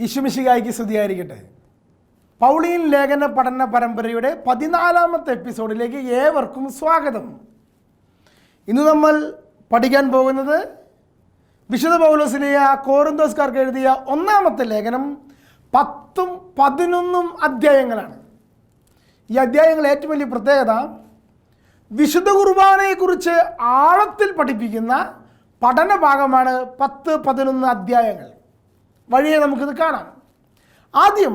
ഈശുമിശികായ്ക്ക് സ്തുതിയായിരിക്കട്ടെ. പൗളീൻ ലേഖന പഠന പരമ്പരയുടെ പതിനാലാമത്തെ എപ്പിസോഡിലേക്ക് ഏവർക്കും സ്വാഗതം. ഇന്ന് നമ്മൾ പഠിക്കാൻ പോകുന്നത് വിശുദ്ധ പൗലോസിലെയ കോറിന്തോസ്കാർക്ക് എഴുതിയ ഒന്നാമത്തെ ലേഖനം പത്തും പതിനൊന്നും അധ്യായങ്ങളാണ്. ഈ അധ്യായങ്ങൾ ഏറ്റവും വലിയ പ്രത്യേകത വിശുദ്ധ കുർബാനയെക്കുറിച്ച് ആഴത്തിൽ പഠിപ്പിക്കുന്ന പഠന ഭാഗമാണ് പത്ത് പതിനൊന്ന് അധ്യായങ്ങൾ. വഴിയെ നമുക്കിത് കാണാം. ആദ്യം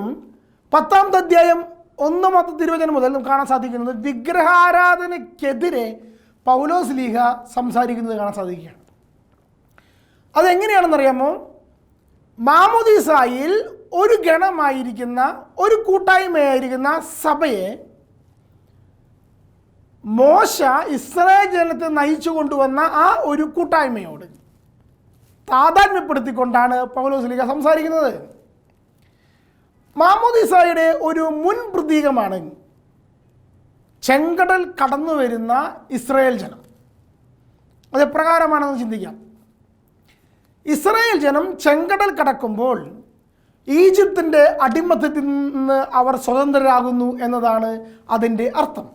പത്താമത്തെ അധ്യായം ഒന്നാമത്തെ തിരുവചനം മുതൽ നമുക്ക് കാണാൻ സാധിക്കുന്നത് വിഗ്രഹാരാധനയ്ക്കെതിരെ പൗലോസ് ലീഹ സംസാരിക്കുന്നത് കാണാൻ സാധിക്കുകയാണ്. അതെങ്ങനെയാണെന്നറിയാമോ? മാമോദീസായിൽ ഒരു ഗണമായിരിക്കുന്ന ഒരു കൂട്ടായ്മയായിരിക്കുന്ന സഭയെ മോശ ഇസ്രായേൽ ജനത്തെ നയിച്ചു കൊണ്ടുവന്ന ആ ഒരു കൂട്ടായ്മയോട് താതാത്മ്യപ്പെടുത്തിക്കൊണ്ടാണ് ലീഗ സംസാരിക്കുന്നത്. മാമോദിസായുടെ ഒരു മുൻ പ്രതീകമാണ് ചെങ്കടൽ കടന്നു വരുന്ന ഇസ്രായേൽ ജനം. അത് എപ്രകാരമാണെന്ന് ചിന്തിക്കാം. ഇസ്രായേൽ ജനം ചെങ്കടൽ കടക്കുമ്പോൾ ഈജിപ്തിന്റെ അടിമത്തത്തിൽ നിന്ന് അവർ സ്വതന്ത്രരാകുന്നു എന്നതാണ് അതിന്റെ അർത്ഥം.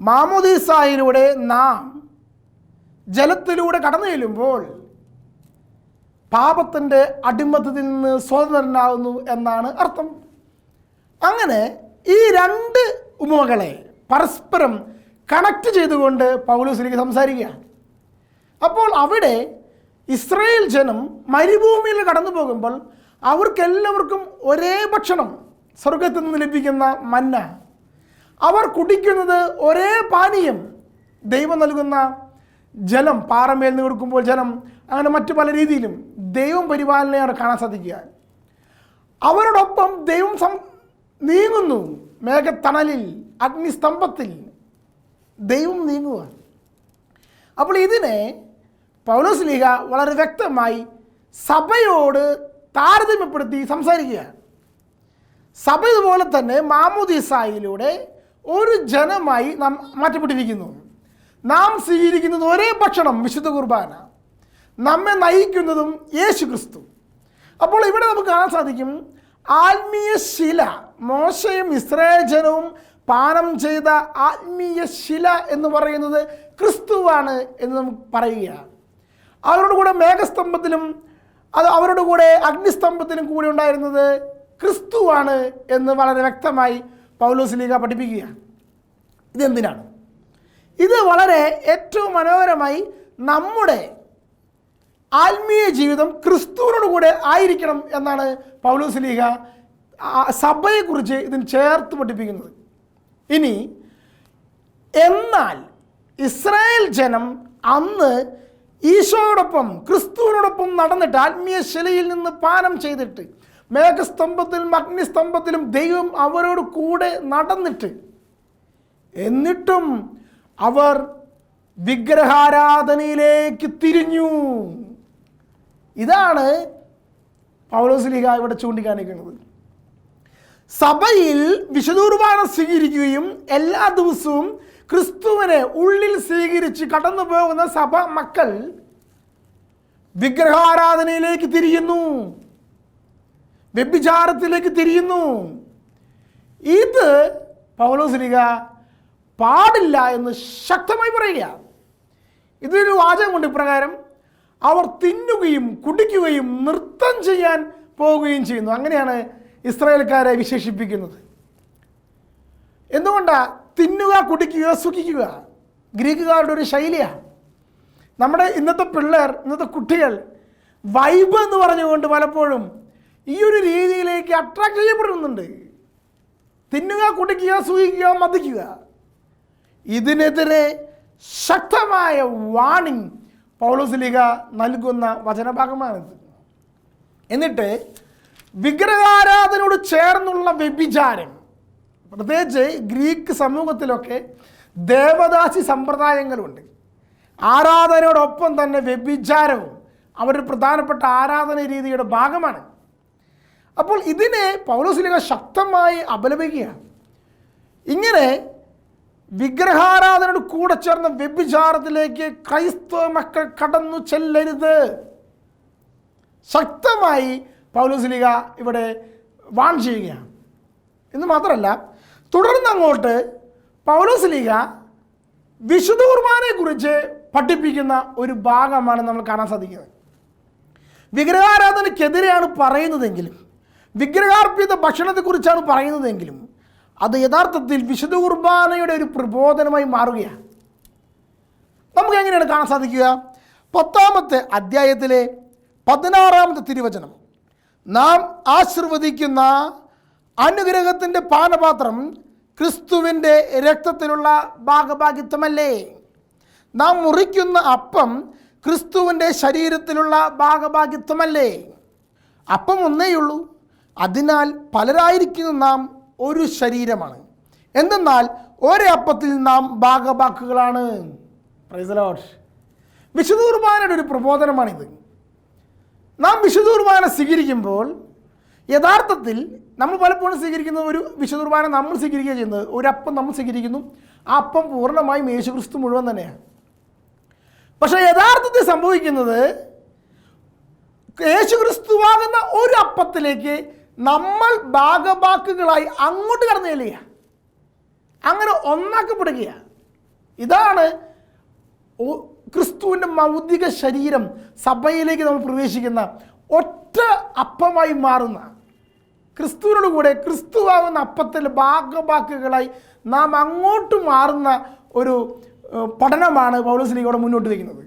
മാമോദീസായിലൂടെ നാം ജലത്തിലൂടെ കടന്നു ചെല്ലുമ്പോൾ പാപത്തിന്റെ അടിമത്തത്തിൽ നിന്ന് സ്വതന്ത്രനാകുന്നു എന്നാണ് അർത്ഥം. അങ്ങനെ ഈ രണ്ട് ഉപമകളെ പരസ്പരം കണക്ട് ചെയ്തുകൊണ്ട് പൗലോസിലേക്ക് സംസാരിക്കുകയാണ്. അപ്പോൾ അവിടെ ഇസ്രയേൽ ജനം മരുഭൂമിയിൽ കടന്നു പോകുമ്പോൾ അവർക്കെല്ലാവർക്കും ഒരേ ഭക്ഷണം സ്വർഗത്തിൽ നിന്ന് ലഭിക്കുന്ന മന്ന. അവർ കുടിക്കുന്നത് ഒരേ പാനീയം ദൈവം നൽകുന്ന ജലം പാറമേൽ നിന്ന് കൊടുക്കുമ്പോൾ ജലം അങ്ങനെ മറ്റു പല രീതിയിലും ദൈവം പരിപാലനയാണ് കാണാൻ സാധിക്കുക. അവരോടൊപ്പം ദൈവം സം നീങ്ങുന്നു. മേഘത്തണലിൽ അഗ്നിസ്തംഭത്തിൽ ദൈവം നീങ്ങുക അപ്പോൾ ഇതിനെ പൗലോസ് ലീഗ വളരെ വ്യക്തമായി സഭയോട് താരതമ്യപ്പെടുത്തി സംസാരിക്കുക സഭ ഇതുപോലെ തന്നെ മാമുദീസായിലൂടെ ഒരു ജനമായി നാം മാറ്റപ്പെട്ടിരിക്കുന്നു. നാം സ്വീകരിക്കുന്നത് ഒരേ ഭക്ഷണം വിശുദ്ധ കുർബാന. നമ്മെ നയിക്കുന്നതും യേശു ക്രിസ്തു. അപ്പോൾ ഇവിടെ നമുക്ക് കാണാൻ സാധിക്കും ആത്മീയ ശില മോശയും ഇസ്രായേൽ ജനവും പാനം ചെയ്ത ആത്മീയ ശില എന്ന് പറയുന്നത് ക്രിസ്തുവാണ് എന്ന് നമുക്ക് പറയുക അവരുടെ കൂടെ മേഘസ്തംഭത്തിലും അത് അവരുടെ കൂടെ അഗ്നിസ്തംഭത്തിലും കൂടെ ഉണ്ടായിരുന്നത് ക്രിസ്തുവാണ് എന്ന് വളരെ വ്യക്തമായി പൗലോസ് ലീഗ പഠിപ്പിക്കുക ഇതെന്തിനാണ്? ഇത് വളരെ ഏറ്റവും മനോഹരമായി നമ്മുടെ ആത്മീയ ജീവിതം ക്രിസ്തുവിനോട് കൂടെ ആയിരിക്കണം എന്നാണ് പൗലോസ് ആ സഭയെക്കുറിച്ച് ഇതിന് ചേർത്ത് പഠിപ്പിക്കുന്നത്. ഇനി എന്നാൽ ഇസ്രായേൽ ജനം അന്ന് ഈശോയോടൊപ്പം ക്രിസ്തുവിനോടൊപ്പം നടന്നിട്ട് ആത്മീയ ശിലയിൽ നിന്ന് പാനം ചെയ്തിട്ട് മേഘസ്തംഭത്തിലും അഗ്നിസ്തംഭത്തിലും ദൈവം അവരോട് കൂടെ നടന്നിട്ട് എന്നിട്ടും അവർ വിഗ്രഹാരാധനയിലേക്ക് തിരിഞ്ഞു. ഇതാണ് പൗലോസ് ലീഗ ഇവിടെ ചൂണ്ടിക്കാണിക്കുന്നത്. സഭയിൽ വിശദൂർവാനം സ്വീകരിക്കുകയും എല്ലാ ദിവസവും ക്രിസ്തുവിനെ ഉള്ളിൽ സ്വീകരിച്ച് കടന്നു പോകുന്ന സഭ മക്കൾ വിഗ്രഹാരാധനയിലേക്ക് തിരിയുന്നു. വ്യഭിചാരത്തിലേക്ക് തിരിയുന്നു. ഇത് പൗലോസ്ലിക പാടില്ല എന്ന് ശക്തമായി പറയുക ഇതിലൊരു കൊണ്ട് ഇപ്രകാരം അവർ തിന്നുകയും കുടിക്കുകയും നൃത്തം ചെയ്യാൻ പോവുകയും ചെയ്യുന്നു. അങ്ങനെയാണ് ഇസ്രായേൽക്കാരെ വിശേഷിപ്പിക്കുന്നത്. എന്തുകൊണ്ടാണ് തിന്നുക കുടിക്കുക സുഖിക്കുക ഗ്രീക്കുകാരുടെ ഒരു ശൈലിയാണ്. നമ്മുടെ ഇന്നത്തെ പിള്ളേർ ഇന്നത്തെ കുട്ടികൾ വൈബ് എന്ന് പറഞ്ഞുകൊണ്ട് പലപ്പോഴും ഈ ഒരു രീതിയിലേക്ക് അട്രാക്ട് ചെയ്യപ്പെടുന്നുണ്ട്. തിന്നുക കുടിക്കുക സുഖിക്കുക മതിക്കുക. ഇതിനെതിരെ ശക്തമായ വാണിംഗ് പൗലോസ്ലിക നൽകുന്ന വചനഭാഗമാണിത്. എന്നിട്ട് വിഗ്രഹാരാധനയോട് ചേർന്നുള്ള വ്യഭിചാരം പ്രത്യേകിച്ച് ഗ്രീക്ക് സമൂഹത്തിലൊക്കെ ദേവദാസി സമ്പ്രദായങ്ങളുണ്ട്. ആരാധനയോടൊപ്പം തന്നെ വ്യഭിചാരവും അവരുടെ പ്രധാനപ്പെട്ട ആരാധന രീതിയുടെ ഭാഗമാണ്. അപ്പോൾ ഇതിനെ പൗലോസ്ലിക ശക്തമായി അപലപിക്കുകയാണ്. ഇങ്ങനെ വിഗ്രഹാരാധനയോട് കൂടെ ചേർന്ന വ്യഭിചാരത്തിലേക്ക് ക്രൈസ്തവ മക്കൾ കടന്നു ചെല്ലരുത്. ശക്തമായി പൗലോസ്ലിക ഇവിടെ വാൺ ചെയ്യുകയാണ്. എന്ന് മാത്രമല്ല തുടർന്ന് അങ്ങോട്ട് പൗലോസ്ലിക വിശുദ്ധ കുർബാനയെക്കുറിച്ച് പഠിപ്പിക്കുന്ന ഒരു ഭാഗമാണ് നമ്മൾ കാണാൻ സാധിക്കുന്നത്. വിഗ്രഹാരാധനയ്ക്കെതിരെയാണ് പറയുന്നതെങ്കിലും വിഗ്രഹാർപ്പിത ഭക്ഷണത്തെക്കുറിച്ചാണ് പറയുന്നതെങ്കിലും അത് യഥാർത്ഥത്തിൽ വിശുദ്ധ കുർബാനയുടെ ഒരു പ്രബോധനമായി മാറുകയാണ്. നമുക്ക് എങ്ങനെയാണ് കാണാൻ സാധിക്കുക? പത്താമത്തെ അധ്യായത്തിലെ പതിനാറാമത്തെ തിരുവചനം. നാം ആശീർവദിക്കുന്ന അനുഗ്രഹത്തിന്റെ പാനപാത്രം ക്രിസ്തുവിന്റെ രക്തത്തിലുള്ള ഭാഗഭാഗിത്വമല്ലേ? നാം മുറിക്കുന്ന അപ്പം ക്രിസ്തുവിന്റെ ശരീരത്തിലുള്ള ഭാഗഭാഗിത്വമല്ലേ? അപ്പം ഒന്നേയുള്ളൂ. അതിനാൽ പലരായിരിക്കുന്നു നാം ഒരു ശരീരമാണ്. എന്തെന്നാൽ ഒരേ അപ്പത്തിൽ നാം വിശുദ്ധ കുർബാനയുടെ ഒരു പ്രബോധനമാണിത്. നാം വിശുദ്ധ സ്വീകരിക്കുമ്പോൾ യഥാർത്ഥത്തിൽ നമ്മൾ പലപ്പോഴും സ്വീകരിക്കുന്ന ഒരു വിശുദ്ധ നമ്മൾ സ്വീകരിക്കുക ചെയ്യുന്നത്. ഒരു അപ്പം നമ്മൾ സ്വീകരിക്കുന്നു. ആ അപ്പം പൂർണമായും യേശുക്രിസ്തു മുഴുവൻ തന്നെയാണ്. പക്ഷേ യഥാർത്ഥത്തിൽ സംഭവിക്കുന്നത് യേശുക്രിസ്തുവാകുന്ന ഒരു അപ്പത്തിലേക്ക് നമ്മൾ ഭാഗഭാക്കുകളായി അങ്ങോട്ട് കടന്നു ചെല്ലുക. അങ്ങനെ ഒന്നാക്കപ്പെടുകയാണ് ഇതാണ് ക്രിസ്തുവിന്റെ മൗതിക ശരീരം സഭയിലേക്ക് നമ്മൾ പ്രവേശിക്കുന്ന ഒറ്റ അപ്പമായി മാറുന്ന. ക്രിസ്തുവിനോട് കൂടെ ക്രിസ്തുവാകുന്ന അപ്പത്തിൽ ഭാഗഭാക്കുകളായി നാം അങ്ങോട്ട് മാറുന്ന ഒരു പഠനമാണ് പൗലോസ്ലിയോടെ മുന്നോട്ട് വയ്ക്കുന്നത്.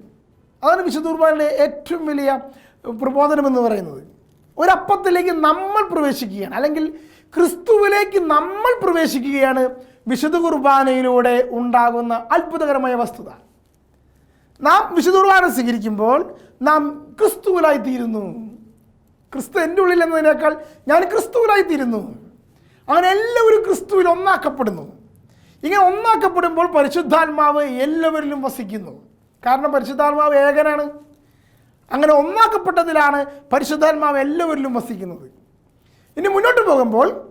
അതാണ് വിശുദ്ധ ഏറ്റവും വലിയ പ്രബോധനം എന്ന് പറയുന്നത്. ഒരപ്പത്തിലേക്ക് നമ്മൾ പ്രവേശിക്കുകയാണ്. അല്ലെങ്കിൽ ക്രിസ്തുവിലേക്ക് നമ്മൾ പ്രവേശിക്കുകയാണ്. വിശുദ്ധ കുർബാനയിലൂടെ ഉണ്ടാകുന്ന അത്ഭുതകരമായ വസ്തുത. നാം വിശുദ്ധ കുർബാന സ്വീകരിക്കുമ്പോൾ നാം ക്രിസ്തുവിലായി തീരുന്നു ക്രിസ്തു എന്റെ ഉള്ളിൽ എന്നതിനേക്കാൾ ഞാൻ ക്രിസ്തുവിലായി തീരുന്നു അങ്ങനെ എല്ലാവരും ക്രിസ്തുവിൽ ഒന്നാക്കപ്പെടുന്നു. ഇങ്ങനെ ഒന്നാക്കപ്പെടുമ്പോൾ പരിശുദ്ധാത്മാവ് എല്ലാവരിലും വസിക്കുന്നു. കാരണം പരിശുദ്ധാത്മാവ് ഏകനാണ്. അങ്ങനെ ഒന്നാക്കപ്പെട്ടതിലാണ് പരിശുദ്ധാത്മാവ് എല്ലാവരിലും വസിക്കുന്നത്. ഇനി മുന്നോട്ട് പോകുമ്പോൾ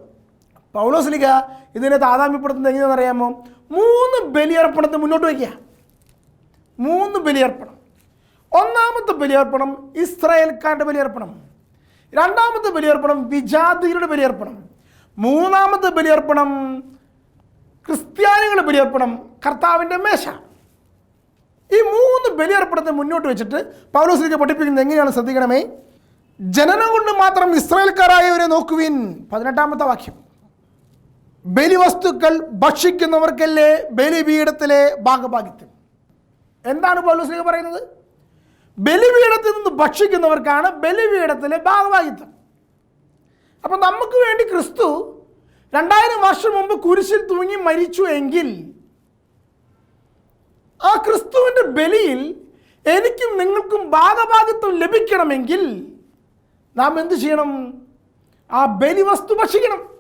പൗലോസ്ലിക ഇതിനെ താതാമ്യപ്പെടുത്തുന്നത് എങ്ങനെയാണെന്ന് അറിയാമോ? മൂന്ന് ബലിയർപ്പണത്തെ മുന്നോട്ട് വയ്ക്കുക. മൂന്ന് ബലിയർപ്പണം. ഒന്നാമത്തെ ബലിയർപ്പണം ഇസ്രായേൽക്കാരുടെ ബലിയർപ്പണം. രണ്ടാമത്തെ ബലിയർപ്പണം വിജാതികളുടെ ബലിയർപ്പണം. മൂന്നാമത്തെ ബലിയർപ്പണം ക്രിസ്ത്യാനികളുടെ ബലിയർപ്പണം കർത്താവിന്റെ മേശ. ഈ മൂന്ന് ബലിയർപ്പണത്തെ മുന്നോട്ട് വെച്ചിട്ട് പൗലോസിലേക്ക് പഠിപ്പിക്കുന്നത് എങ്ങനെയാണ് ശ്രദ്ധിക്കണമേ? ജനനം കൊണ്ട് മാത്രം ഇസ്രായേൽക്കാരായവരെ നോക്കുവിൻ. പതിനെട്ടാമത്തെ വാക്യം. ബലിവസ്തുക്കൾ ഭക്ഷിക്കുന്നവർക്കല്ലേ ബലിപീഠത്തിലെ ഭാഗഭാഗിത്വം എന്താണ് പൗലോസിലേക്ക് പറയുന്നത്? ബലിപീഠത്തിൽ നിന്ന് ഭക്ഷിക്കുന്നവർക്കാണ് ബലിപീഠത്തിലെ ഭാഗഭാഗിത്വം അപ്പം നമുക്ക് വേണ്ടി ക്രിസ്തു രണ്ടായിരം വർഷം മുമ്പ് കുരിശിൽ തൂങ്ങി മരിച്ചു എങ്കിൽ ആ ക്രിസ്തുവിന്റെ ബലിയിൽ എനിക്കും നിങ്ങൾക്കും ഭാഗഭാഗിത്വം ലഭിക്കണമെങ്കിൽ നാം എന്ത് ചെയ്യണം? ആ ബലി വസ്തു ഭക്ഷിക്കണം.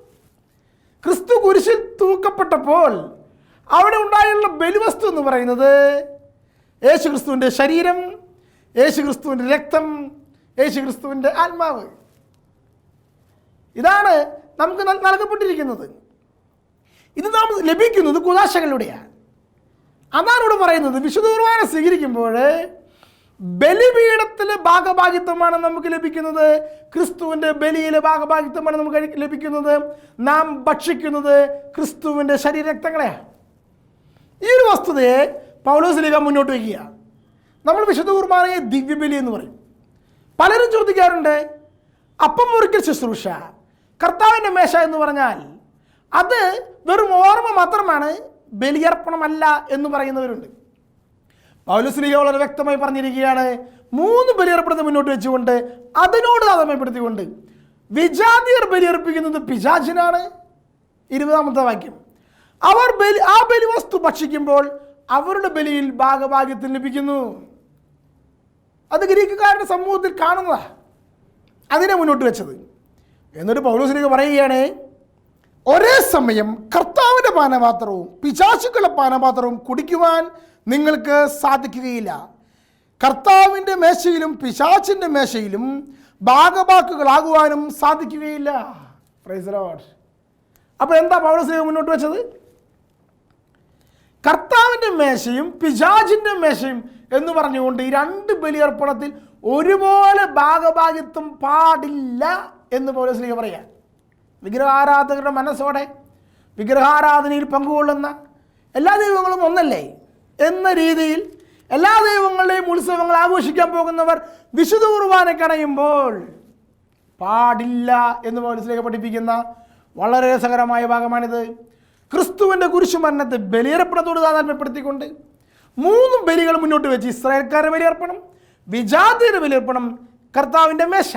ക്രിസ്തു കുരിശിൽ തൂക്കപ്പെട്ടപ്പോൾ അവിടെ ഉണ്ടായുള്ള ബലിവസ്തു എന്ന് പറയുന്നത് യേശു ക്രിസ്തുവിന്റെ ശരീരം യേശു ക്രിസ്തുവിന്റെ രക്തം യേശു ക്രിസ്തുവിന്റെ ആത്മാവ്. ഇതാണ് നമുക്ക് നൽ- നൽകപ്പെട്ടിരിക്കുന്നത്. ഇത് നാം ലഭിക്കുന്നത് കുതാശകളിലൂടെയാണ് അതാണ് ഇവിടെ പറയുന്നത്? വിശുദ്ധ കുർബാന സ്വീകരിക്കുമ്പോൾ ബലിപീഠത്തിലെ ഭാഗഭാഗിത്വമാണ് നമുക്ക് ലഭിക്കുന്നത്. ക്രിസ്തുവിന്റെ ബലിയിലെ ഭാഗഭാഗിത്വമാണ് നമുക്ക് ലഭിക്കുന്നത്. നാം ഭക്ഷിക്കുന്നത് ക്രിസ്തുവിന്റെ ശരീരരക്തങ്ങളെയാണ്. ഈ ഒരു വസ്തുതയെ പൗലോസ്ലിക മുന്നോട്ട് വയ്ക്കുക. നമ്മൾ വിശുദ്ധ കുർബാനയെ ദിവ്യബലി എന്ന് പറയും. പലരും ചോദിക്കാറുണ്ട് അപ്പം മുറിക്കൽ ശുശ്രൂഷ കർത്താവിന്റെ മേശ എന്ന് പറഞ്ഞാൽ അത് വെറും ഓർമ്മ മാത്രമാണ് ബലിയർപ്പണമല്ല എന്ന് പറയുന്നവരുണ്ട്. പൗലുസ്ലിഹ വളരെ വ്യക്തമായി പറഞ്ഞിരിക്കുകയാണ് മൂന്ന് ബലിയർപ്പണത്തെ മുന്നോട്ട് വെച്ചുകൊണ്ട് അതിനോട് താതമ്യപ്പെടുത്തിക്കൊണ്ട് വിജാതിയർ ബലിയർപ്പിക്കുന്നത് പിശാചിനാണ്. ഇരുപതാമത്തെ വാക്യം. അവർ ബലി ആ ബലി വസ്തു ഭക്ഷിക്കുമ്പോൾ അവരുടെ ബലിയിൽ ഭാഗഭാഗ്യത്തിന് ലഭിക്കുന്നു. അത് ഗ്രീക്കുകാരുടെ സമൂഹത്തിൽ കാണുന്നതാ. അതിനെ മുന്നോട്ട് വെച്ചത്. എന്നിട്ട് പൗലോസിലേക്ക് പറയുകയാണ് ഒരേ സമയം കർത്താവിന്റെ പാനപാത്രവും പിശാശുക്കളുടെ പാനപാത്രവും കുടിക്കുവാൻ നിങ്ങൾക്ക് സാധിക്കുകയില്ല. കർത്താവിന്റെ മേശയിലും പിശാച്ചിന്റെ മേശയിലും ഭാഗഭാക്കുകളാകുവാനും സാധിക്കുകയില്ല. പ്രൈസ് ലോർഡ് അപ്പോൾ എന്താ പൗരസേവ മുന്നോട്ട് വെച്ചത്? കർത്താവിന്റെ മേശയും പിശാചിന്റെ മേശയും എന്ന് പറഞ്ഞുകൊണ്ട് ഈ രണ്ട് ബലിയർപ്പണത്തിൽ ഒരുപോലെ ഭാഗഭാഗിത്വം പാടില്ല എന്ന് സ്ത്രീ പറയാം വിഗ്രഹാരാധകരുടെ മനസ്സോടെ വിഗ്രഹാരാധനയിൽ പങ്കുകൊള്ളുന്ന എല്ലാ ദൈവങ്ങളും ഒന്നല്ലേ? എന്ന രീതിയിൽ എല്ലാ ദൈവങ്ങളുടെയും ഉത്സവങ്ങൾ ആഘോഷിക്കാൻ പോകുന്നവർ വിശുദ്ധ കുർബാന കണയുമ്പോൾ പാടില്ല എന്ന് പോലീസിലേക്ക് പഠിപ്പിക്കുന്ന വളരെ രസകരമായ ഭാഗമാണിത്. ക്രിസ്തുവിന്റെ കുരിശുമരണത്തെ ബലിയർപ്പണത്തോട് താതാത്മ്യപ്പെടുത്തിക്കൊണ്ട് മൂന്ന് ബലികൾ മുന്നോട്ട് വെച്ച് ഇസ്രായേൽക്കാരുടെ ബലിയർപ്പണം വിജാതിയുടെ ബലിയർപ്പണം കർത്താവിന്റെ മേശ.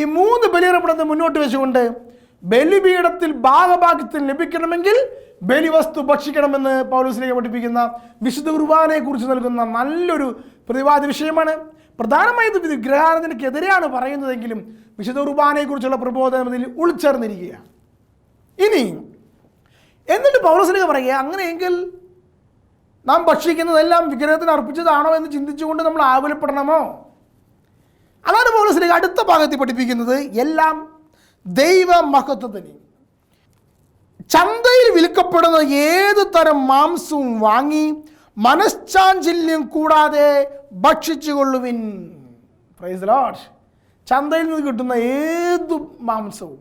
ഈ മൂന്ന് ബലിയർപ്പണത്തെ മുന്നോട്ട് വെച്ചുകൊണ്ട് ബലിപീഠത്തിൽ ഭാഗഭാഗ്യത്തിൽ ലഭിക്കണമെങ്കിൽ ബലിവസ്തു ഭക്ഷിക്കണമെന്ന് പൗലോസിലേക്ക് പഠിപ്പിക്കുന്ന വിശുദ്ധ കുർബാനയെ കുറിച്ച് നൽകുന്ന നല്ലൊരു പ്രതിവാദ വിഷയമാണ്. പ്രധാനമായും ഇത് വിഗ്രഹാരാധനയ്ക്കെതിരെയാണ് പറയുന്നതെങ്കിലും വിശുദ്ധ കുർബാനയെക്കുറിച്ചുള്ള പ്രബോധനം ഇതിൽ ഉൾച്ചേർന്നിരിക്കുകയാണ്. ഇനി എന്നിട്ട് പൗലോസിലേക്ക് പറയുക അങ്ങനെയെങ്കിൽ നാം ഭക്ഷിക്കുന്നതെല്ലാം വിഗ്രഹത്തിന് അർപ്പിച്ചതാണോ എന്ന് ചിന്തിച്ചുകൊണ്ട് നമ്മൾ ആകുലപ്പെടണമോ? അതാണ് പൗലോസിലേക്ക് അടുത്ത ഭാഗത്തിൽ പഠിപ്പിക്കുന്നത് എല്ലാം ദൈവ മഹത്വത്തിന് ചന്തയിൽ വിൽക്കപ്പെടുന്ന ഏത് തരം മാംസവും വാങ്ങി മനഃശാഞ്ചല്യം കൂടാതെ ഭക്ഷിച്ചുകൊള്ളുവിൻ. പ്രൈസ് ലോഡ് ചന്തയിൽ നിന്ന് കിട്ടുന്ന ഏത് മാംസവും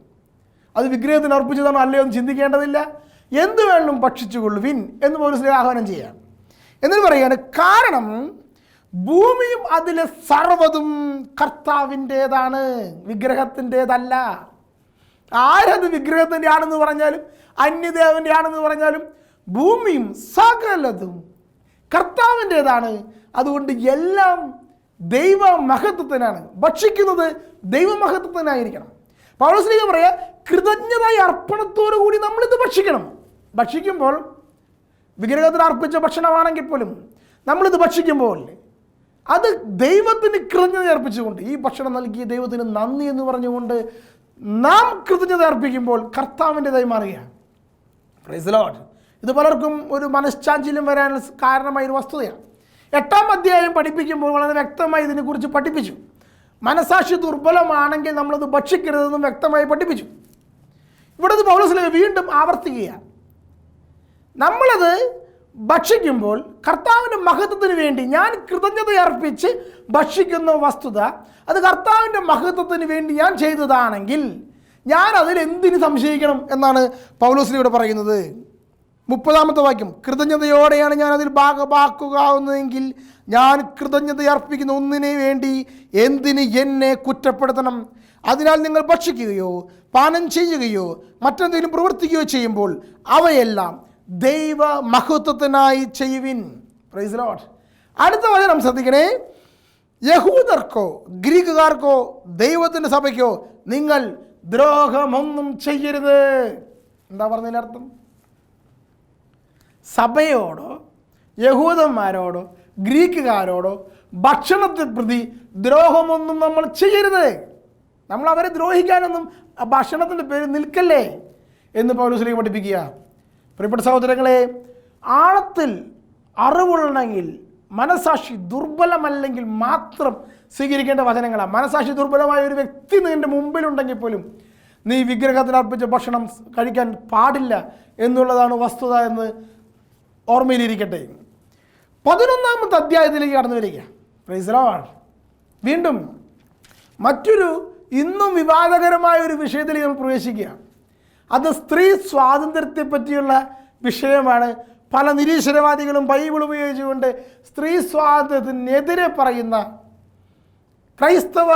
അത് വിഗ്രഹത്തിന് അർപ്പിച്ചതാണോ അല്ലയോ എന്ന് ചിന്തിക്കേണ്ടതില്ല. എന്ത് വേണം ഭക്ഷിച്ചുകൊള്ളുവിൻ എന്ന് പോലീസിലേക്ക് ആഹ്വാനം ചെയ്യാം. എന്നിട്ട് പറയാണ് കാരണം ഭൂമിയും അതിലെ സർവതും കർത്താവിന്റേതാണ് വിഗ്രഹത്തിന്റേതല്ല. ആരത് വിഗ്രഹത്തിന്റെ ആണെന്ന് പറഞ്ഞാലും അന്യദേവന്റെ ആണെന്ന് പറഞ്ഞാലും ഭൂമിയും സകലതും കർത്താവിന്റേതാണ്. അതുകൊണ്ട് എല്ലാം ദൈവ മഹത്വത്തിനാണ് ഭക്ഷിക്കുന്നത് ദൈവമഹത്വത്തിനായിരിക്കണം. പൗരസ്ലിക പറയാ കൃതജ്ഞതായി അർപ്പണത്തോടു കൂടി നമ്മളിത് ഭക്ഷിക്കണം. ഭക്ഷിക്കുമ്പോൾ വിഗ്രഹത്തിന് അർപ്പിച്ച ഭക്ഷണമാണെങ്കിൽ പോലും നമ്മളിത് ഭക്ഷിക്കുമ്പോൾ അത് ദൈവത്തിന് കൃതജ്ഞത അർപ്പിച്ചുകൊണ്ട് ഈ ഭക്ഷണം നൽകിയ ദൈവത്തിന് നന്ദി എന്ന് പറഞ്ഞുകൊണ്ട് നാം കൃതജ്ഞത അർപ്പിക്കുമ്പോൾ കർത്താവിന്റെതായി മാറുകയാണ്. പ്രൈസ് ലോഡ് ഇത് പലർക്കും ഒരു മനഃശാഞ്ചല്യം വരാൻ കാരണമായ ഒരു വസ്തുതയാണ്. എട്ടാം അധ്യായം പഠിപ്പിക്കുമ്പോൾ വളരെ വ്യക്തമായി ഇതിനെക്കുറിച്ച് പഠിപ്പിച്ചു. മനസാക്ഷി ദുർബലമാണെങ്കിൽ നമ്മളത് ഭക്ഷിക്കരുതെന്നും വ്യക്തമായി പഠിപ്പിച്ചു. ഇവിടെ പൗലസിലെ വീണ്ടും ആവർത്തിക്കുകയാണ്. നമ്മളത് ഭക്ഷിക്കുമ്പോൾ കർത്താവിന്റെ മഹത്വത്തിന് വേണ്ടി ഞാൻ കൃതജ്ഞത അർപ്പിച്ച് ഭക്ഷിക്കുന്ന വസ്തുത അത് കർത്താവിന്റെ മഹത്വത്തിന് വേണ്ടി ഞാൻ ചെയ്തതാണെങ്കിൽ ഞാൻ അതിൽ എന്തിന് സംശയിക്കണം എന്നാണ് പൗലോസിലൂടെ പറയുന്നത്. മുപ്പതാമത്തെ വാക്യം കൃതജ്ഞതയോടെയാണ് ഞാൻ അതിൽ ഭാഗമാക്കുകയാവുന്നതെങ്കിൽ ഞാൻ കൃതജ്ഞത അർപ്പിക്കുന്ന ഒന്നിനെ വേണ്ടി എന്തിന് എന്നെ കുറ്റപ്പെടുത്തണം? അതിനാൽ നിങ്ങൾ ഭക്ഷിക്കുകയോ പാനം ചെയ്യുകയോ മറ്റെന്തെങ്കിലും പ്രവർത്തിക്കുകയോ ചെയ്യുമ്പോൾ അവയെല്ലാം ദൈവ മഹത്വത്തിനായി ചെയ്യുവിൻ പ്രൈസ് ലോട്ട് അടുത്ത വചനം ശ്രദ്ധിക്കണേ. യഹൂദർക്കോ ഗ്രീക്കുകാർക്കോ ദൈവത്തിന്റെ സഭയ്ക്കോ നിങ്ങൾ ദ്രോഹമൊന്നും ചെയ്യരുത്. എന്താ പറഞ്ഞതിന്റെ അർത്ഥം? സഭയോടോ യഹൂദന്മാരോടോ ഗ്രീക്കുകാരോടോ ഭക്ഷണത്തെ പ്രതി ദ്രോഹമൊന്നും നമ്മൾ ചെയ്യരുത്. നമ്മൾ അവരെ ദ്രോഹിക്കാനൊന്നും ഭക്ഷണത്തിന്റെ പേര് നിൽക്കല്ലേ എന്ന് പൗലോസ്ലിക്ക് പഠിപ്പിക്കുക. പ്രിയപ്പെട്ട സഹോദരങ്ങളെ ആഴത്തിൽ അറിവുള്ളെങ്കിൽ മനസാക്ഷി ദുർബലമല്ലെങ്കിൽ മാത്രം സ്വീകരിക്കേണ്ട വചനങ്ങളാണ്. മനസാക്ഷി ദുർബലമായ ഒരു വ്യക്തി നിന്റെ മുമ്പിലുണ്ടെങ്കിൽ പോലും നീ വിഗ്രഹത്തിന് അർപ്പിച്ച ഭക്ഷണം കഴിക്കാൻ പാടില്ല എന്നുള്ളതാണ് വസ്തുത എന്ന് ഓർമ്മയിലിരിക്കട്ടെ. പതിനൊന്നാമത്തെ അധ്യായത്തിലേക്ക് കടന്നു വരിക. പ്രൈസലമാണ് വീണ്ടും മറ്റൊരു ഇന്നും വിവാദകരമായ ഒരു വിഷയത്തിലേക്ക് നമ്മൾ പ്രവേശിക്കുക. അത് സ്ത്രീ സ്വാതന്ത്ര്യത്തെ പറ്റിയുള്ള വിഷയമാണ്. പല നിരീശ്വരവാദികളും ബൈബിൾ ഉപയോഗിച്ചുകൊണ്ട് സ്ത്രീ സ്വാതന്ത്ര്യത്തിനെതിരെ പറയുന്ന ക്രൈസ്തവ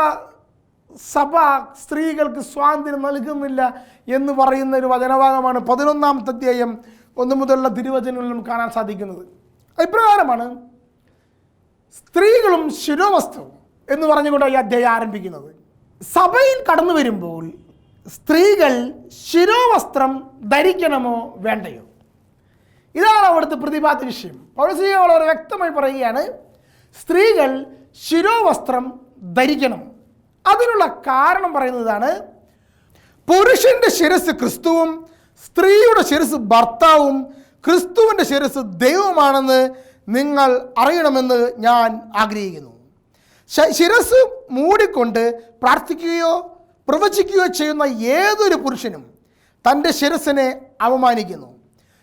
സഭ സ്ത്രീകൾക്ക് സ്വാതന്ത്ര്യം നൽകുന്നില്ല എന്ന് പറയുന്ന ഒരു വചനഭാഗമാണ് പതിനൊന്നാമത്തെ അധ്യായം ഒന്ന് മുതലുള്ള തിരുവചനങ്ങളിലും കാണാൻ സാധിക്കുന്നത്. ഇപ്രകാരമാണ് സ്ത്രീകളും ശിരോവസ്ത്രവും എന്ന് പറഞ്ഞുകൊണ്ട് ഈ അധ്യായം ആരംഭിക്കുന്നത്. സഭയിൽ കടന്നു വരുമ്പോൾ സ്ത്രീകൾ ശിരോവസ്ത്രം ധരിക്കണമോ വേണ്ടയോ? ഇതാണ് അവിടുത്തെ പ്രതിപാദ്യ വിഷയം. പൗരസ്ത്രീ വളരെ വ്യക്തമായി പറയുകയാണ് സ്ത്രീകൾ ശിരോവസ്ത്രം ധരിക്കണം. അതിനുള്ള കാരണം പറയുന്നതാണ് പുരുഷന്റെ ശിരസ് ക്രിസ്തുവും സ്ത്രീയുടെ ശിരസ് ഭർത്താവും ക്രിസ്തുവിന്റെ ശിരസ് ദൈവമാണെന്ന് നിങ്ങൾ അറിയണമെന്ന് ഞാൻ ആഗ്രഹിക്കുന്നു. ശിരസ് മൂടിക്കൊണ്ട് പ്രാർത്ഥിക്കുകയോ പ്രവചിക്കുകയോ ചെയ്യുന്ന ഏതൊരു പുരുഷനും തന്റെ ശിരസിനെ അവമാനിക്കുന്നു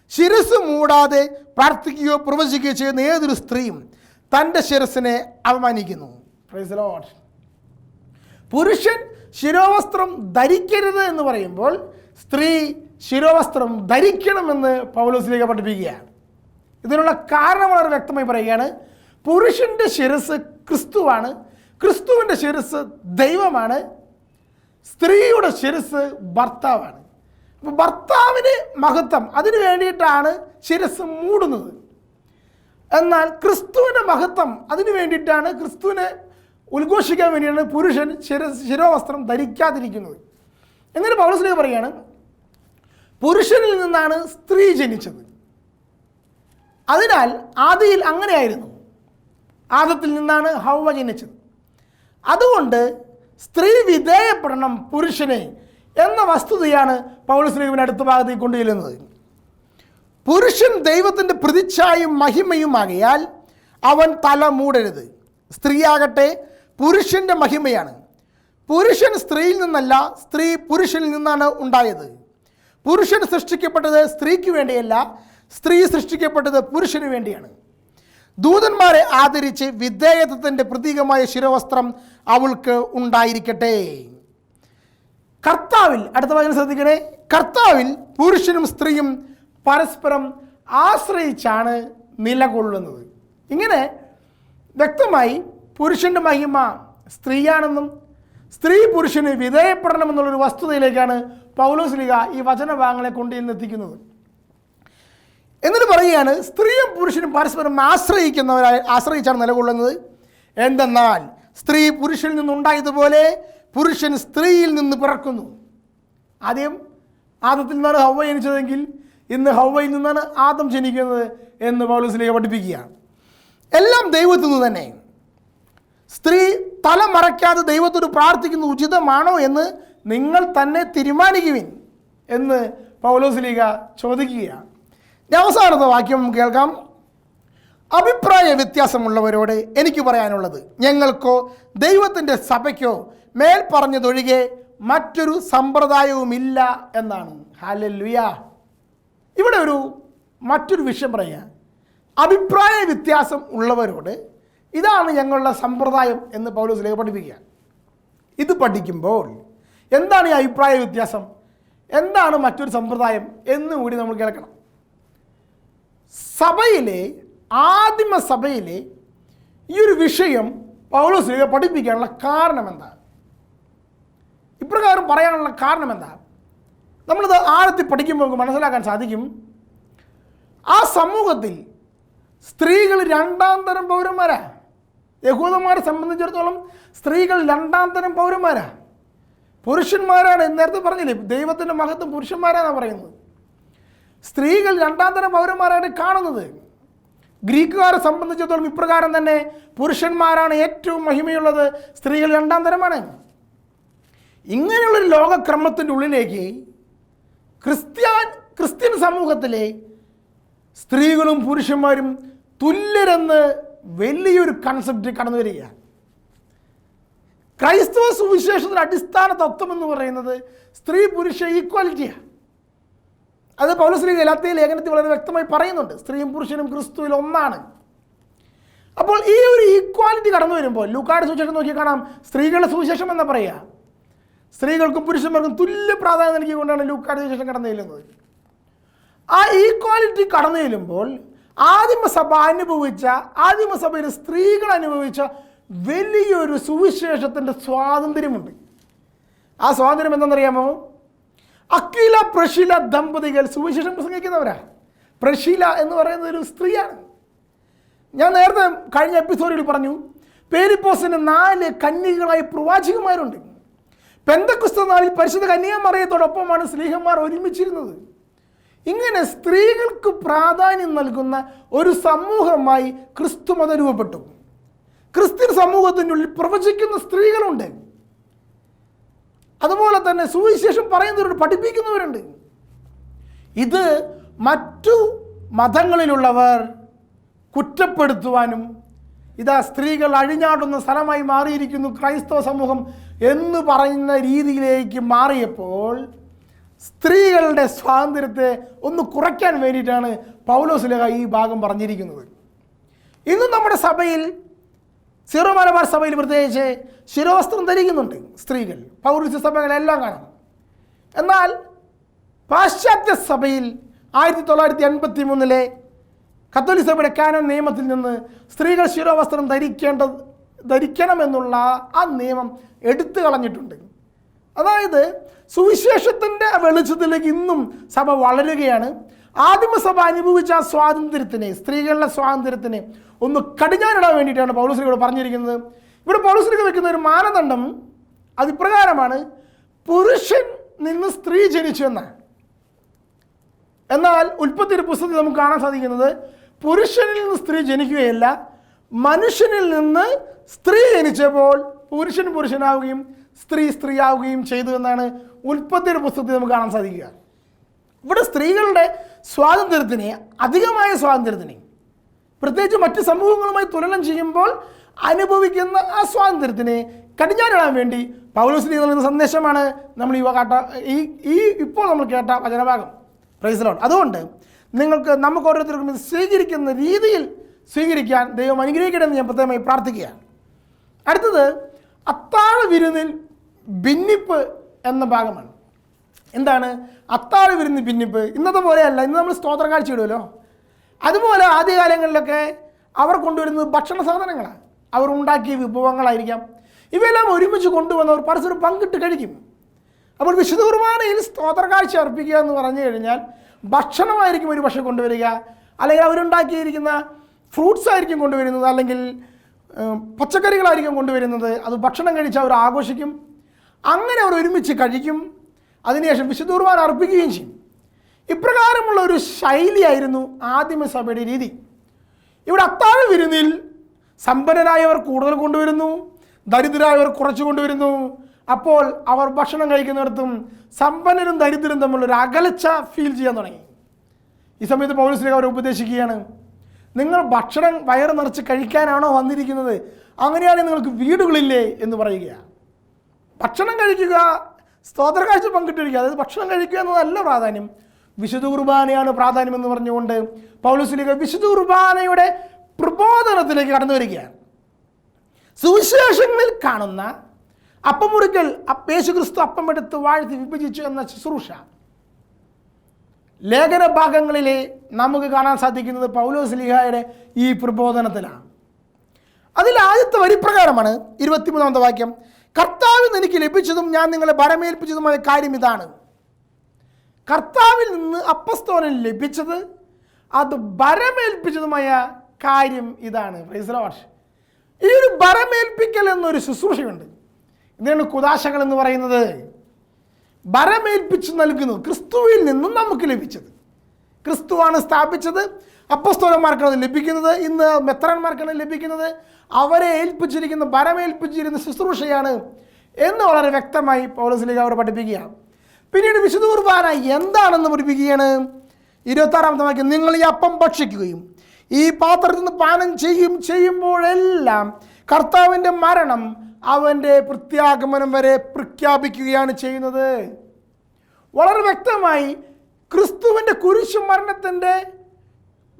ശിരസ് മൂടാതെ പ്രാർത്ഥിക്കുകയോ പ്രവചിക്കുകയോ ചെയ്യുന്ന ഏതൊരു സ്ത്രീയും തന്റെ ശിരസിനെ അവമാനിക്കുന്നു പുരുഷൻ ശിരോവസ്ത്രം ധരിക്കരുത് എന്ന് പറയുമ്പോൾ സ്ത്രീ ശിരോവസ്ത്രം ധരിക്കണമെന്ന് പൗലോസിലേക്ക് പഠിപ്പിക്കുകയാണ്. ഇതിനുള്ള കാരണം വളരെ വ്യക്തമായി പറയുകയാണ് പുരുഷന്റെ ശിരസ് ക്രിസ്തുവാണ് ക്രിസ്തുവിന്റെ ശിരസ് ദൈവമാണ് സ്ത്രീയുടെ ശിരസ് ഭർത്താവാണ്. അപ്പോൾ ഭർത്താവിന് മഹത്വം. അതിനു വേണ്ടിയിട്ടാണ് ശിരസ് മൂടുന്നത്. എന്നാൽ ക്രിസ്തുവിന്റെ മഹത്വം അതിനു വേണ്ടിയിട്ടാണ് ക്രിസ്തുവിനെ ഉദ്ഘോഷിക്കാൻ വേണ്ടിയാണ് പുരുഷൻ ശിരസ് ശിരോവസ്ത്രം ധരിക്കാതിരിക്കുന്നത്. എന്നിട്ട് പൗരസ്ലേക്ക് പറയുകയാണ് പുരുഷനിൽ നിന്നാണ് സ്ത്രീ ജനിച്ചത്. അതിനാൽ ആദിയിൽ അങ്ങനെയായിരുന്നു. ആദത്തിൽ നിന്നാണ് ഹൗവ ജനിച്ചത്. അതുകൊണ്ട് സ്ത്രീ വിധേയപ്പെടണം പുരുഷനെ എന്ന വസ്തുതയാണ് പൗരസ്ലീവിന് അടുത്ത ഭാഗത്ത് കൊണ്ടുചെല്ലുന്നത്. പുരുഷൻ ദൈവത്തിന്റെ പ്രതിച്ഛായും മഹിമയുമാകയാൽ അവൻ തല മൂടരുത്. സ്ത്രീയാകട്ടെ പുരുഷന്റെ മഹിമയാണ്. പുരുഷൻ സ്ത്രീയിൽ നിന്നല്ല സ്ത്രീ പുരുഷനിൽ നിന്നാണ് ഉണ്ടായത്. പുരുഷൻ സൃഷ്ടിക്കപ്പെട്ടത് സ്ത്രീക്ക് വേണ്ടിയല്ല സ്ത്രീ സൃഷ്ടിക്കപ്പെട്ടത് പുരുഷന് വേണ്ടിയാണ്. ദൂതന്മാരെ ആദരിച്ച് വിധേയത്വത്തിന്റെ പ്രതീകമായ ശിരവസ്ത്രം അവൾക്ക് ഉണ്ടായിരിക്കട്ടെ. കർത്താവിൽ അടുത്ത വചനം ശ്രദ്ധിക്കണേ. കർത്താവിൽ പുരുഷനും സ്ത്രീയും പരസ്പരം ആശ്രയിച്ചാണ് നിലകൊള്ളുന്നത്. ഇങ്ങനെ വ്യക്തമായി പുരുഷന്റെ മഹിമ സ്ത്രീയാണെന്നും സ്ത്രീ പുരുഷന് വിധേയപ്പെടണമെന്നുള്ളൊരു വസ്തുതയിലേക്കാണ് പൗലോസ്ലിക ഈ വചനഭാഗങ്ങളെ കൊണ്ടുചെന്ന് എത്തിക്കുന്നത്. എന്നിട്ട് പറയുകയാണ് സ്ത്രീയും പുരുഷനും പരസ്പരം ആശ്രയിക്കുന്നവരായി ആശ്രയിച്ചാണ് നിലകൊള്ളുന്നത്. എന്തെന്നാൽ സ്ത്രീ പുരുഷനിൽ നിന്നുണ്ടായതുപോലെ പുരുഷൻ സ്ത്രീയിൽ നിന്ന് പിറക്കുന്നു. ആദ്യം ആദത്തിൽ നിന്നാണ് ഹൗവ ജനിച്ചതെങ്കിൽ ഇന്ന് ഹൗവയിൽ നിന്നാണ് ആദം ജനിക്കുന്നത് എന്ന് പൗലോസിലേക്ക് പഠിപ്പിക്കുകയാണ് എല്ലാം ദൈവത്തിൽ നിന്ന് തന്നെ. സ്ത്രീ തല മറയ്ക്കാതെ ദൈവത്തോട് പ്രാർത്ഥിക്കുന്നത് ഉചിതമാണോ എന്ന് നിങ്ങൾ തന്നെ തീരുമാനിക്കുവിൻ എന്ന് പൗലോസ് ലീഗ ചോദിക്കുകയാണ്. അവസാനത്തെ വാക്യം കേൾക്കാം. അഭിപ്രായ വ്യത്യാസമുള്ളവരോട് എനിക്ക് പറയാനുള്ളത് ഞങ്ങൾക്കോ ദൈവത്തിന്റെ സഭയ്ക്കോ മേൽ പറഞ്ഞതൊഴികെ മറ്റൊരു സമ്പ്രദായവുമില്ല എന്നാണ്. ഹാലല്ലുയ. ഇവിടെ ഒരു മറ്റൊരു വിഷയം പറയുക അഭിപ്രായ വ്യത്യാസം ഉള്ളവരോട് ഇതാണ് ഞങ്ങളുടെ സമ്പ്രദായം എന്ന് പൗലോസിലേക്ക് പഠിപ്പിക്കുക. ഇത് പഠിക്കുമ്പോൾ എന്താണ് ഈ അഭിപ്രായ വ്യത്യാസം? എന്താണ് മറ്റൊരു സമ്പ്രദായം എന്ന് കൂടി നമ്മൾ കേൾക്കണം. സഭയിലെ ആദിമ സഭയിലെ ഈ ഒരു വിഷയം പൗലോസിലേക്ക് പഠിപ്പിക്കാനുള്ള കാരണം എന്താ ഇപ്രകാരം പറയാനുള്ള കാരണം എന്താ നമ്മളിത് ആഴത്തിൽ പഠിക്കുമ്പോൾ നമുക്ക് മനസ്സിലാക്കാൻ സാധിക്കും. ആ സമൂഹത്തിൽ സ്ത്രീകൾ രണ്ടാം തരം പൗരന്മാരാ. യഹൂദന്മാരെ സംബന്ധിച്ചിടത്തോളം സ്ത്രീകൾ രണ്ടാം തരം പൗരന്മാരാ. പുരുഷന്മാരാണ് നേരത്തെ പറഞ്ഞില്ലേ ദൈവത്തിന്റെ മഹത്വം പുരുഷന്മാരാണ് പറയുന്നത്. സ്ത്രീകൾ രണ്ടാം തരം പൗരന്മാരായിട്ട് കാണുന്നത്. ഗ്രീക്കുകാരെ സംബന്ധിച്ചിടത്തോളം ഇപ്രകാരം തന്നെ പുരുഷന്മാരാണ് ഏറ്റവും മഹിമയുള്ളത്. സ്ത്രീകൾ രണ്ടാം തരമാണ്. ഇങ്ങനെയുള്ളൊരു ലോകക്രമത്തിന്റെ ഉള്ളിലേക്ക് ക്രിസ്ത്യാൻ ക്രിസ്ത്യൻ സമൂഹത്തിലെ സ്ത്രീകളും പുരുഷന്മാരും തുല്യരെന്ന് വലിയൊരു കൺസെപ്റ്റ് കടന്നു വരികയാണ്. ക്രൈസ്തവ സുവിശേഷത്തിന്റെ അടിസ്ഥാന തത്വം എന്ന് പറയുന്നത് സ്ത്രീ പുരുഷ ഈക്വാലിറ്റിയാണ് അത് പൗലശ്രീ ഗലാത്തിയ ലേഖനത്തിൽ വളരെ വ്യക്തമായി പറയുന്നുണ്ട്. സ്ത്രീയും പുരുഷനും ക്രിസ്തുവിൽ ഒന്നാണ്. അപ്പോൾ ഈ ഒരു ഈക്വാലിറ്റി കടന്നു വരുമ്പോൾ ലൂക്കാട് സുവിശേഷം നോക്കി കാണാം. സ്ത്രീകളുടെ സുവിശേഷം എന്ന് പറയുക? സ്ത്രീകൾക്കും പുരുഷന്മാർക്കും തുല്യ പ്രാധാന്യം നൽകിക്കൊണ്ടാണ് ലൂക്കാട് സുവിശേഷം കടന്നു ചെല്ലുന്നത്. ആ ഈക്വാലിറ്റി കടന്നു ചെല്ലുമ്പോൾ ആദിമസഭ അനുഭവിച്ച ആദിമസഭയിലെ സ്ത്രീകൾ അനുഭവിച്ച വലിയൊരു സുവിശേഷത്തിന്റെ സ്വാതന്ത്ര്യമുണ്ട്. ആ സ്വാതന്ത്ര്യം എന്തെന്നറിയാമോ അക്കീല പ്രശീല ദമ്പതികൾ സുവിശേഷം പ്രസംഗിക്കുന്നവരാ. പ്രശീല എന്ന് പറയുന്നത് ഒരു സ്ത്രീയാണ്. ഞാൻ നേരത്തെ കഴിഞ്ഞ എപ്പിസോഡിൽ പറഞ്ഞു പേരിപ്പോസിന് നാല് കന്യകളായ പ്രവാചകന്മാരുണ്ട്. പെന്തക്കുസ്ത നാളിൽ പരിശുദ്ധ കന്യാമറിയത്തോടൊപ്പമാണ് സ്നേഹന്മാർ ഒരുമിച്ചിരുന്നത്. ഇങ്ങനെ സ്ത്രീകൾക്ക് പ്രാധാന്യം നൽകുന്ന ഒരു സമൂഹമായി ക്രിസ്തു മതം രൂപപ്പെട്ടു. ക്രിസ്ത്യൻ സമൂഹത്തിനുള്ളിൽ പ്രവചിക്കുന്ന സ്ത്രീകളുണ്ട്. അതുപോലെ തന്നെ സുവിശേഷം പറയുന്നവരുണ്ട് പഠിപ്പിക്കുന്നവരുണ്ട്. ഇത് മറ്റു മതങ്ങളിലുള്ളവർ കുറ്റപ്പെടുത്തുവാനും ഇതാ സ്ത്രീകൾ അഴിഞ്ഞാടുന്ന സ്ഥലമായി മാറിയിരിക്കുന്നു ക്രൈസ്തവ സമൂഹം എന്ന് പറയുന്ന രീതിയിലേക്ക് മാറിയപ്പോൾ സ്ത്രീകളുടെ സ്വാതന്ത്ര്യത്തെ ഒന്ന് കുറയ്ക്കാൻ വേണ്ടിയിട്ടാണ് പൗലോസിലക ഈ ഭാഗം പറഞ്ഞിരിക്കുന്നത്. ഇന്നും നമ്മുടെ സഭയിൽ സീറോ മലബാർ സഭയിൽ പ്രത്യേകിച്ച് ശിരോവസ്ത്രം ധരിക്കുന്നുണ്ട് സ്ത്രീകൾ. പൗരസ്യ സഭകളെല്ലാം കാണാം. എന്നാൽ പാശ്ചാത്യ സഭയിൽ ആയിരത്തി തൊള്ളായിരത്തി എൺപത്തി മൂന്നിലെ കത്തോലിക് സഭയുടെ കാനൻ നിയമത്തിൽ നിന്ന് സ്ത്രീകൾ ശിരോവസ്ത്രം ധരിക്കേണ്ടത് ധരിക്കണമെന്നുള്ള ആ നിയമം എടുത്തു കളഞ്ഞിട്ടുണ്ട്. അതായത് സുവിശേഷത്തിന്റെ വെളിച്ചത്തിലേക്ക് ഇന്നും സഭ വളരുകയാണ്. ആദിമസഭ അനുഭവിച്ച ആ സ്വാതന്ത്ര്യത്തിന് സ്ത്രീകളുടെ സ്വാതന്ത്ര്യത്തിന് ഒന്ന് കടിഞ്ഞാനിടാൻ വേണ്ടിയിട്ടാണ് പൗലോസ്ലിക ഇവിടെ പറഞ്ഞിരിക്കുന്നത്. ഇവിടെ പൗലോസ്ലിക വെക്കുന്ന ഒരു മാനദണ്ഡം അത് ഇപ്രകാരമാണ് പുരുഷൻ നിന്ന് സ്ത്രീ ജനിച്ചു എന്നാണ് എന്നാൽ ഉൽപ്പത്തിയുടെ പുസ്തകത്തിൽ നമുക്ക് കാണാൻ സാധിക്കുന്നത് പുരുഷനിൽ നിന്ന് സ്ത്രീ ജനിക്കുകയല്ല മനുഷ്യനിൽ നിന്ന് സ്ത്രീ ജനിച്ചപ്പോൾ പുരുഷൻ പുരുഷനാവുകയും സ്ത്രീ സ്ത്രീയാവുകയും ചെയ്തു എന്നാണ് ഉൽപ്പത്തിയുടെ പുസ്തകത്തിൽ നമുക്ക് കാണാൻ സാധിക്കുക. ഇവിടെ സ്ത്രീകളുടെ സ്വാതന്ത്ര്യത്തിനെ അധികമായ സ്വാതന്ത്ര്യത്തിനെ പ്രത്യേകിച്ച് മറ്റ് സമൂഹങ്ങളുമായി തുലനം ചെയ്യുമ്പോൾ അനുഭവിക്കുന്ന ആ സ്വാതന്ത്ര്യത്തിനെ കടിഞ്ഞാനിടാൻ വേണ്ടി പൗലോസിന് നൽകുന്ന സന്ദേശമാണ് നമ്മൾ ഈ കാട്ട ഈ ഈ ഇപ്പോൾ നമ്മൾ കേട്ട വചനഭാഗം. പ്രൈസലോട്ട് അതുകൊണ്ട് നിങ്ങൾക്ക് നമുക്ക് ഓരോരുത്തർക്കും സ്വീകരിക്കുന്ന രീതിയിൽ സ്വീകരിക്കാൻ ദൈവം അനുഗ്രഹിക്കട്ടെ എന്ന് ഞാൻ പ്രത്യേകമായി പ്രാർത്ഥിക്കുകയാണ്. അടുത്തത് അത്താഴ വിരുന്നിൽ ഭിന്നിപ്പ് എന്ന ഭാഗമാണ്. എന്താണ്? അത്താഴ വിരുന്ന് പിന്നിപ്പ് ഇന്നത്തെ പോലെയല്ല ഇന്ന് നമ്മൾ സ്തോത്ര കാഴ്ച ഇടുമല്ലോ അതുപോലെ ആദ്യകാലങ്ങളിലൊക്കെ അവർ കൊണ്ടുവരുന്നത് ഭക്ഷണ സാധനങ്ങളാണ്. അവർ ഉണ്ടാക്കിയ വിഭവങ്ങളായിരിക്കാം. ഇവയെല്ലാം ഒരുമിച്ച് കൊണ്ടുവന്നവർ പരസ്പരം പങ്കിട്ട് കഴിക്കും. അപ്പോൾ വിശുദ്ധ കുർബാനയിൽ സ്തോത്ര കാഴ്ച അർപ്പിക്കുക എന്ന് പറഞ്ഞു കഴിഞ്ഞാൽ ഭക്ഷണമായിരിക്കും ഒരു പക്ഷേ കൊണ്ടുവരിക. അല്ലെങ്കിൽ അവരുണ്ടാക്കിയിരിക്കുന്ന ഫ്രൂട്ട്സ് ആയിരിക്കും കൊണ്ടുവരുന്നത്. അല്ലെങ്കിൽ പച്ചക്കറികളായിരിക്കും കൊണ്ടുവരുന്നത്. അത് ഭക്ഷണം കഴിച്ച് അവർ ആഘോഷിക്കും. അങ്ങനെ അവർ ഒരുമിച്ച് കഴിക്കും. അതിനുശേഷം വിശുദ്ധൂർവാൻ അർപ്പിക്കുകയും ചെയ്യും. ഇപ്രകാരമുള്ള ഒരു ശൈലിയായിരുന്നു ആദിമസഭയുടെ രീതി. ഇവിടെ അത്താഴ വിരുന്നിൽ സമ്പന്നരായവർ കൂടുതൽ കൊണ്ടുവരുന്നു ദരിദ്രരായവർ കുറച്ച് കൊണ്ടുവരുന്നു. അപ്പോൾ അവർ ഭക്ഷണം കഴിക്കുന്നിടത്തും സമ്പന്നരും ദരിദ്രരും തമ്മിലൊരു അകലച്ച ഫീൽ ചെയ്യാൻ തുടങ്ങി. ഈ സമയത്ത് പൗരസ്ലിക അവരെ ഉപദേശിക്കുകയാണ് നിങ്ങൾ ഭക്ഷണം വയറ് നിറച്ച് കഴിക്കാനാണോ വന്നിരിക്കുന്നത്? അങ്ങനെയാണെങ്കിൽ നിങ്ങൾക്ക് വീടുകളില്ലേ? എന്ന് പറയുകയാണ്. ഭക്ഷണം കഴിക്കുക സ്തോത്ര കാഴ്ച പങ്കിട്ടിരിക്കുക. അതായത് ഭക്ഷണം കഴിക്കുക എന്നതല്ല പ്രാധാന്യം. വിശുദ്ധ കുർബാനയാണ് പ്രാധാന്യം എന്ന് പറഞ്ഞുകൊണ്ട് പൗലുസ്ലിക വിശുദ്ധ കുർബാനയുടെ പ്രബോധനത്തിലേക്ക് കടന്നു വരികയാണ്. സുവിശേഷങ്ങളിൽ കാണുന്ന അപ്പമുറിക്കൽ അപ്പ- യേശു ക്രിസ്തു അപ്പമെടുത്ത് വാഴ്ത്തി വിഭജിച്ചു എന്ന ശുശ്രൂഷ. ലേഖന ഭാഗങ്ങളിലെ നമുക്ക് കാണാൻ സാധിക്കുന്നത് പൗലോസ് ലിഹായുടെ ഈ പ്രബോധനത്തിലാണ്. അതിൽ ആദ്യത്തെ വരിപ്രകാരമാണ് ഇരുപത്തിമൂന്നാമത്തെ വാക്യം. കർത്താവിൽ നിന്ന് എനിക്ക് ലഭിച്ചതും ഞാൻ നിങ്ങളെ ഭരമേൽപ്പിച്ചതുമായ കാര്യം ഇതാണ്. കർത്താവിൽ നിന്ന് അപ്പസ്തോനൻ ലഭിച്ചത് അത് ഭരമേൽപ്പിച്ചതുമായ കാര്യം ഇതാണ്. പ്രൈസ്ലോഷ് ഈ ഒരു ഭരമേൽപ്പിക്കൽ എന്നൊരു ശുശ്രൂഷയുണ്ട്. ഇതാണ് കുദാശകൾ എന്ന് പറയുന്നത്. ഭരമേൽപ്പിച്ച് നൽകുന്നു ക്രിസ്തുവിൽ നിന്നും നമുക്ക് ലഭിച്ചത്. ക്രിസ്തുവാണ് സ്ഥാപിച്ചത്. അപ്പസ്തോലന്മാർക്കാണ് ലഭിക്കുന്നത്. ഇന്ന് മെത്രാന്മാർക്കാണ് ലഭിക്കുന്നത്. അവരെ ഏൽപ്പിച്ചിരിക്കുന്ന ഭരമേൽപ്പിച്ചിരുന്ന ശുശ്രൂഷയാണ് എന്ന് വളരെ വ്യക്തമായി പൗലസിലേക്ക് അവർ പഠിപ്പിക്കുകയാണ്. പിന്നീട് വിശുദ്ധ കുർബാന എന്താണെന്ന് പഠിപ്പിക്കുകയാണ്? ഇരുപത്താറാമത്തെ വാക്യം നിങ്ങൾ ഈ അപ്പം ഭക്ഷിക്കുകയും ഈ പാത്രത്തിൽ നിന്ന് പാനം ചെയ്യും ചെയ്യുമ്പോഴെല്ലാം കർത്താവിന്റെ മരണം അവന്റെ പ്രത്യാഗമനം വരെ പ്രഖ്യാപിക്കുകയാണ് ചെയ്യുന്നത്. വളരെ വ്യക്തമായി ക്രിസ്തുവിന്റെ കുരിശു മരണത്തിന്റെ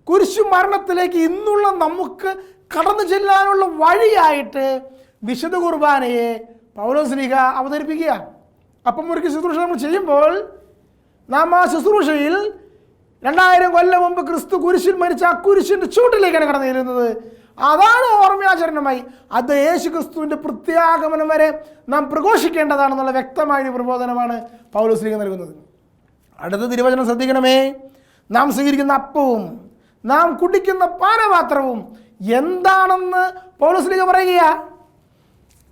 കുരിശു മരണത്തിലേക്ക് ഇന്നുള്ള നമുക്ക് കടന്നു ചെല്ലാനുള്ള വഴിയായിട്ട് വിശുദ്ധ കുർബാനയെ പൗലോസ്ലിക അവതരിപ്പിക്കുക. അപ്പം മുറുക്കി ശുശ്രൂഷ നമ്മൾ ചെയ്യുമ്പോൾ നാം ആ ശുശ്രൂഷയിൽ രണ്ടായിരം കൊല്ലം മുമ്പ് ക്രിസ്തു കുരിശിൽ മരിച്ച ആ കുരിശിന്റെ ചൂട്ടിലേക്കാണ് കടന്നു ചെല്ലുന്നത്. അതാണ് ഓർമ്മയാചരണമായി. അത് യേശു ക്രിസ്തുവിന്റെ പ്രത്യാഗമനം വരെ നാം പ്രഘോഷിക്കേണ്ടതാണെന്നുള്ള വ്യക്തമായ പ്രബോധനമാണ് പൗലോസ്ലിക നൽകുന്നത്. അടുത്ത തിരുവചനം ശ്രദ്ധിക്കണമേ. നാം സ്വീകരിക്കുന്ന അപ്പവും നാം കുടിക്കുന്ന പാനപാത്രവും എന്താണെന്ന് പൗലസ്ലിക പറയുക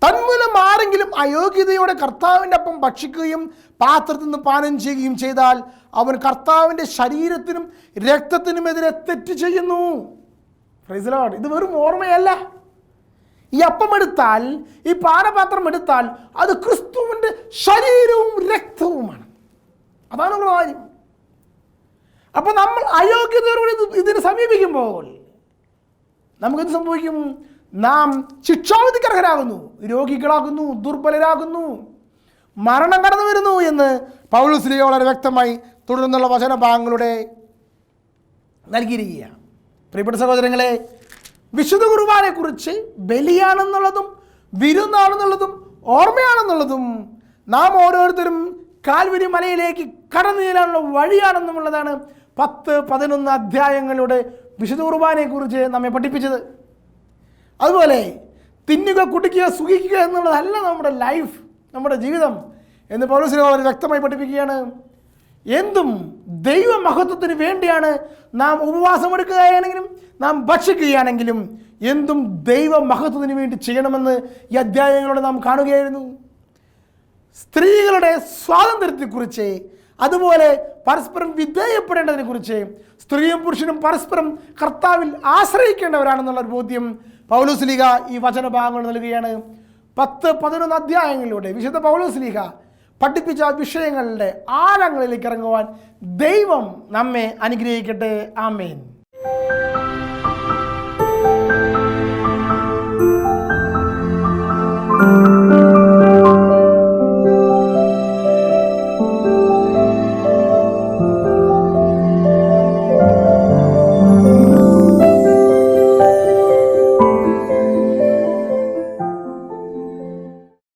തന്മൂലം ആരെങ്കിലും അയോഗ്യതയോടെ കർത്താവിന്റെ ഒപ്പം ഭക്ഷിക്കുകയും പാത്രത്തിൽ നിന്ന് പാനം ചെയ്യുകയും ചെയ്താൽ അവൻ കർത്താവിന്റെ ശരീരത്തിനും രക്തത്തിനുമെതിരെ തെറ്റ് ചെയ്യുന്നു. Praise ഇത് വെറും ഓർമ്മയല്ല. ഈ അപ്പം എടുത്താൽ ഈ പാനപാത്രം എടുത്താൽ അത് ക്രിസ്തുവിന്റെ ശരീരവും രക്തവുമാണ്. അതാണ് കാര്യം. അപ്പോൾ നമ്മൾ അയോഗ്യതയോട് ഇതിനെ സമീപിക്കുമ്പോൾ നമുക്കെന്ത് സംഭവിക്കും? നാം ശിക്ഷാവിധിക്ക് അർഹരാകുന്നു രോഗികളാകുന്നു ദുർബലരാകുന്നു മരണം കടന്നു വരുന്നു എന്ന് പൗലുസ്ലിയ വളരെ വ്യക്തമായി തുടർന്നുള്ള വചനഭാഗങ്ങളുടെ നൽകിയിരിക്കുകയാണ്. പ്രിയപ്പെട്ട സഹോദരങ്ങളെ വിശുദ്ധ കുർബാനെക്കുറിച്ച് ബലിയാണെന്നുള്ളതും വിരുന്നാണെന്നുള്ളതും ഓർമ്മയാണെന്നുള്ളതും നാം ഓരോരുത്തരും കാൽവരി മലയിലേക്ക് കടന്നു ചെല്ലാനുള്ള വഴിയാണെന്നുമുള്ളതാണ് പത്ത് പതിനൊന്ന് അധ്യായങ്ങളുടെ വിശുദ്ധ കുർബാനയെക്കുറിച്ച് നമ്മെ പഠിപ്പിച്ചത്. അതുപോലെ തിന്നുക കുടിക്കുക സുഖിക്കുക എന്നുള്ളതല്ല നമ്മുടെ ലൈഫ് നമ്മുടെ ജീവിതം എന്ന് പൗലോസിനെ വളരെ വ്യക്തമായി പഠിപ്പിക്കുകയാണ്. എന്തും ദൈവമഹത്വത്തിന് വേണ്ടിയാണ് നാം ഉപവാസമെടുക്കുകയാണെങ്കിലും നാം ഭക്ഷിക്കുകയാണെങ്കിലും എന്തും ദൈവമഹത്വത്തിന് വേണ്ടി ചെയ്യണമെന്ന് ഈ അധ്യായങ്ങളോട് നാം കാണുകയായിരുന്നു. സ്ത്രീകളുടെ സ്വാതന്ത്ര്യത്തെക്കുറിച്ച് അതുപോലെ പരസ്പരം വിധേയപ്പെടേണ്ടതിനെ കുറിച്ച് സ്ത്രീയും പുരുഷനും പരസ്പരം കർത്താവിൽ ആശ്രയിക്കേണ്ടവരാണെന്നുള്ള ഒരു ബോധ്യം പൗലോസ്ലിഹ ഈ വചനഭാഗങ്ങൾ നൽകുകയാണ്. പത്ത് പതിനൊന്ന് അധ്യായങ്ങളിലൂടെ വിശുദ്ധ പൗലോസ്ലിഹ പഠിപ്പിച്ച വിഷയങ്ങളുടെ ആഴങ്ങളിലേക്ക് ഇറങ്ങുവാൻ ദൈവം നമ്മെ അനുഗ്രഹിക്കട്ടെ. ആമേൻ.